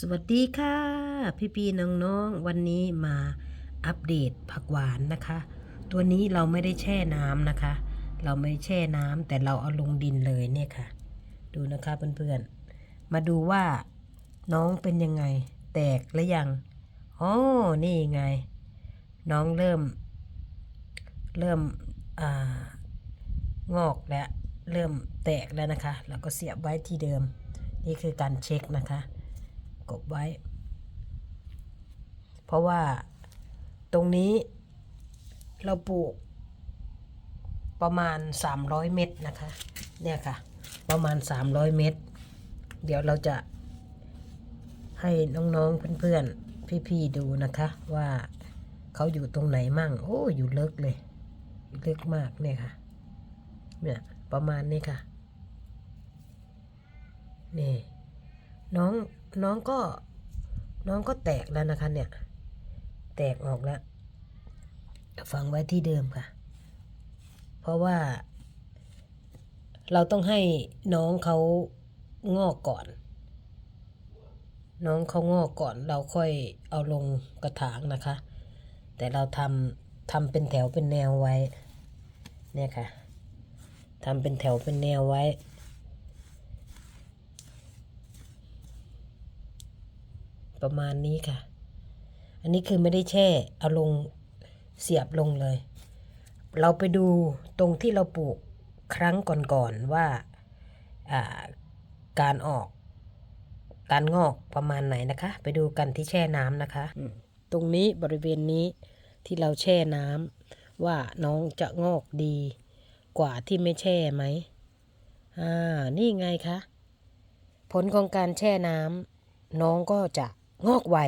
สวัสดีค่ะ พี่พี่น้องๆวันนี้มาอัปเดตผักหวานนะคะ ตัวนี้เราไม่ได้แช่น้ำนะคะ เราไม่แช่น้ำแต่เราเอาลงดินเลยเนี่ยค่ะ ดูนะคะเพื่อนๆมาดูว่าน้องเป็นยังไง แตกหรือยังอ๋อนี่ไง น้องเริ่ม เริ่มอ่างอกแล้วเริ่มแตกแล้วนะคะ แล้วก็เสียบไว้ที่เดิม นี่คือการเช็คนะคะ กบไว้ เพราะว่าตรงนี้เราปลูกประมาณ 300 เมตรนะคะ เนี่ยค่ะ ประมาณ 300 เมตรเดี๋ยวเราจะให้น้องๆเพื่อนๆพี่ๆดูนะคะ ว่าเขาอยู่ตรงไหนมั่ง โอ้อยู่เลึกเลยอยู่ลึกมากเนี่ยค่ะเนี่ยประมาณนี้ค่ะนี่น้อง น้องก็น้องก็แตกแล้วนะคะเนี่ย แตกออกแล้ว ฝังไว้ที่เดิมค่ะ เพราะว่า เราต้องให้น้องเขางอกก่อน น้องเขางอกก่อน เราค่อยเอาลงกระถางนะคะ แต่เราทำทำเป็นแถวเป็นแนวไว้ เนี่ยค่ะทำเป็นแถวเป็นแนวไว้ ประมาณนี้ค่ะ อันนี้คือไม่ได้แช่เอาลงเสียบลงเลย เราไปดูตรงที่เราปลูกครั้งก่อนๆว่าอ่าการออกการงอกประมาณไหนนะคะ ไปดูกันที่แช่น้ำนะคะอืมตรงนี้บริเวณนี้ที่เราแช่น้ำว่าน้องจะงอกดี กว่าที่ไม่แช่ไหมอ่านี่ไงคะผลของการแช่น้ำน้องก็จะ งอกไว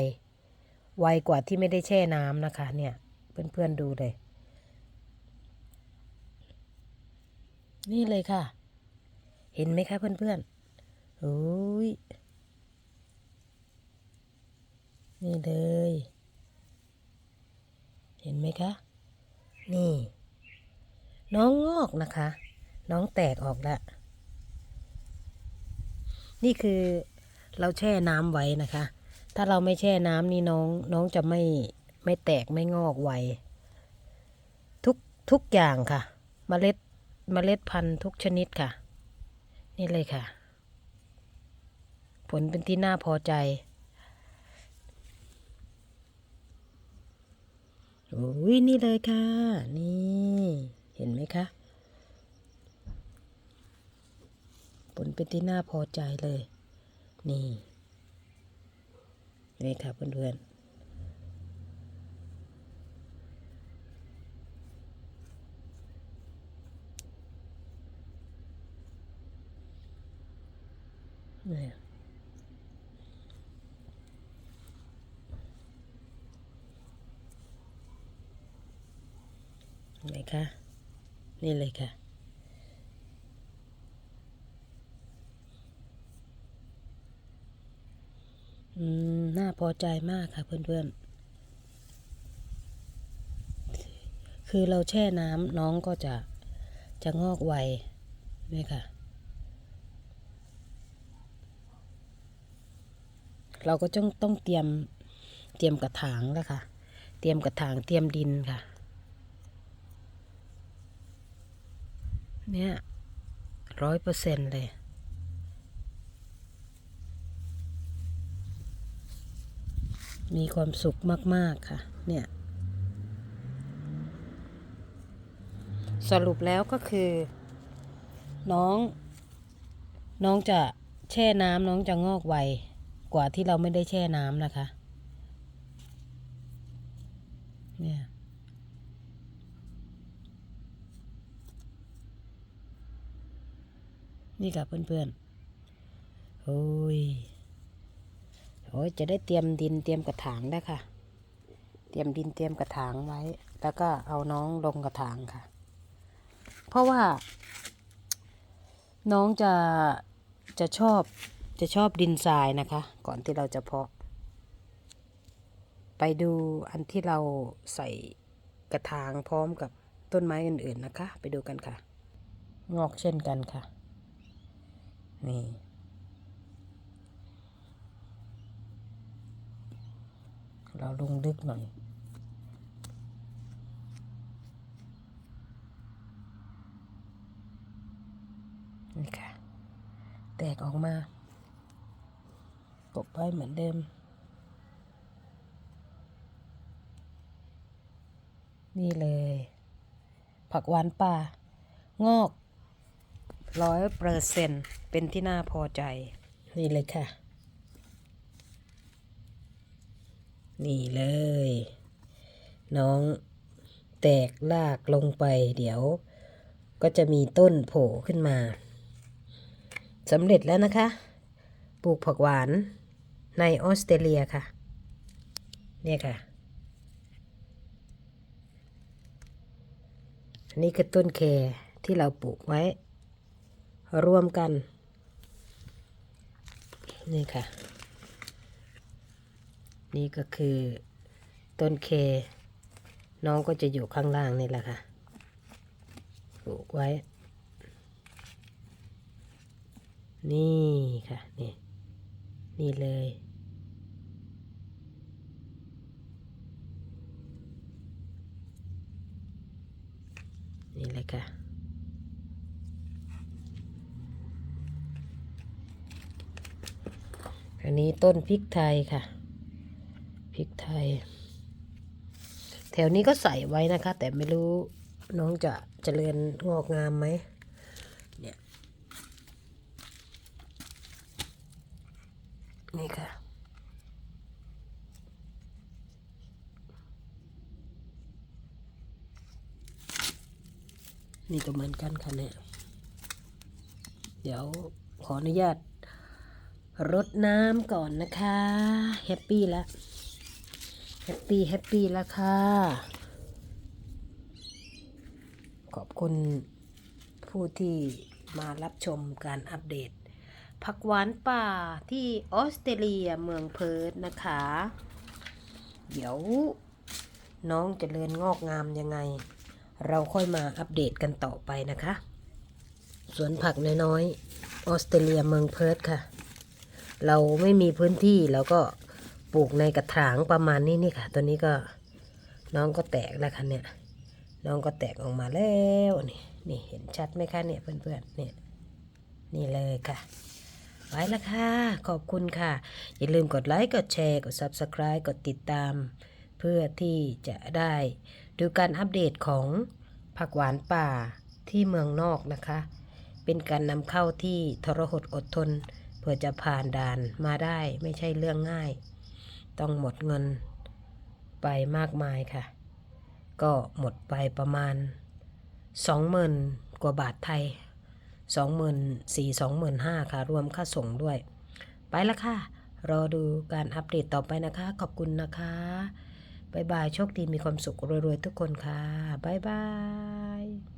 ไวกว่าที่ไม่ได้แช่น้ำนะคะ เนี่ย เพื่อนๆดูเลย นี่เลยค่ะ เห็นไหมคะเพื่อนๆโอ้ยนี่เลย เห็นไหมคะ นี่ น้องงอกนะคะ น้องแตกออกแล้วนี่คือเราแช่น้ำไว้นะคะ ถ้าเราไม่แช่น้ำนี่น้องน้องจะไม่ไม่แตกไม่งอกไวทุกทุกอย่างค่ะเมล็ดเมล็ดพันธุ์ทุกชนิดค่ะ นี่เลยค่ะ ผลเป็นที่น่าพอใจโอ้ยนี่เลยค่ะ นี่เห็นไหมคะ ผลเป็นที่น่าพอใจเลย นี่ นี่ค่ะเพื่อนๆนี่ยเห็นคะ นี่เลยค่ะ อืม น่า พอใจมากค่ะเพื่อนๆ คือเราแช่น้ำน้องก็จะจะงอกไวนี่ค่ะ เราก็ต้องต้องเตรียมเตรียมกระถางแล้วค่ะ เตรียมกระถางเตรียมดินค่ะ เนี่ยร้อยเปอร์เซ็นต์เลย มีความสุขมาก ๆ ค่ะ เนี่ย สรุปแล้วก็คือ น้อง น้องจะแช่น้ำน้องจะงอกไวกว่าที่เราไม่ได้แช่น้ำนะคะ เนี่ยนี่ค่ะเพื่อนๆ โอ้ย โอ้ยจะได้เตรียมดินเตรียมกระถางได้ค่ะ เตรียมดินเตรียมกระถางไว้ แล้วก็เอาน้องลงกระถางค่ะ เพราะว่า น้องจะจะชอบจะชอบดินทรายนะคะ ก่อนที่เราจะเพาะ ไปดูอันที่เราใส่กระถางพร้อมกับต้นไม้อื่นๆนะคะ ไปดูกันค่ะ งอกเช่นกันค่ะ นี่ เราลงลึกหน่อย นี่ค่ะ แตกออกมากบไว้เหมือนเดิม นี่เลย ผักหวานป่า งอกร้อยเปอร์เซ็นเป็นที่น่าพอใจ นี่เลยค่ะ นี่เลย น้องแตกลากลงไป เดี๋ยว ก็จะมีต้นโผล่ขึ้นมาสำเร็จแล้วนะคะ ปลูกผักหวานในออสเตรเลียค่ะ เนี่ยค่ะนนี้คือต้นแครที่เราปลูกไว้ รวมกัน นี่ค่ะ นี่ก็คือต้นเค น้องก็จะอยู่ข้างล่างนี่แหละค่ะปลูกไว้ นี่ค่ะ นี่ นี่เลย นี่เลยค่ะอันนี้ต้นพริกไทยค่ะ พริกไทย แถวนี้ก็ใส่ไว้นะคะ แต่ไม่รู้น้องจะเจริญงอกงามไหมเนี่ยนี่ค่ะนี่ก็เหมือนกันค่ะเนี่ย เดี๋ยวขออนุญาตรดน้ำก่อนนะคะ แฮปปี้แล้ว แฮปปี้แฮปปี้แล้วค่ะ ขอบคุณผู้ที่มารับชมการอัปเดต ผักหวานป่าที่ออสเตรเลียเมืองเพิร์ธนะคะ เดี๋ยวน้องจเจริญงอกงามยังไง เราค่อยมาอัปเดตกันต่อไปนะคะ สวนผักน้อยๆออสเตรเลียเมืองเพิร์ธค่ะ เราไม่มีพื้นที่เราก็ ปลูกในกระถางประมาณนี้นี่ค่ะ ตัวนี้ก็น้องก็แตกแล้วค่ะเนี่ย น้องก็แตกออกมาแล้วนี่นี่เห็นชัดไหมคะเนี่ยเพื่อนๆเนี่ยนี่เลยค่ะ ไว้ละค่ะ ขอบคุณค่ะ อย่าลืมกดไลค์กดแชร์กด Subscribe กดติดตาม เพื่อที่จะได้ดูการอัปเดตของผักหวานป่าที่เมืองนอกนะคะ เป็นการนำเข้าที่ทรหดอดทน เพื่อจะผ่านด่านมาได้ไม่ใช่เรื่องง่าย ต้องหมดเงินไปมากมายค่ะ ก็หมดไปประมาณสองหมื่นกว่าบาทไทยสองหมื่นสี่สองหมื่นห้าค่ะ รวมค่าส่งด้วย ไปละค่ะ รอดูการอัปเดตต่อไปนะคะ ขอบคุณนะคะบายบาย โชคดีมีความสุขรวยๆทุกคนค่ะบายบาย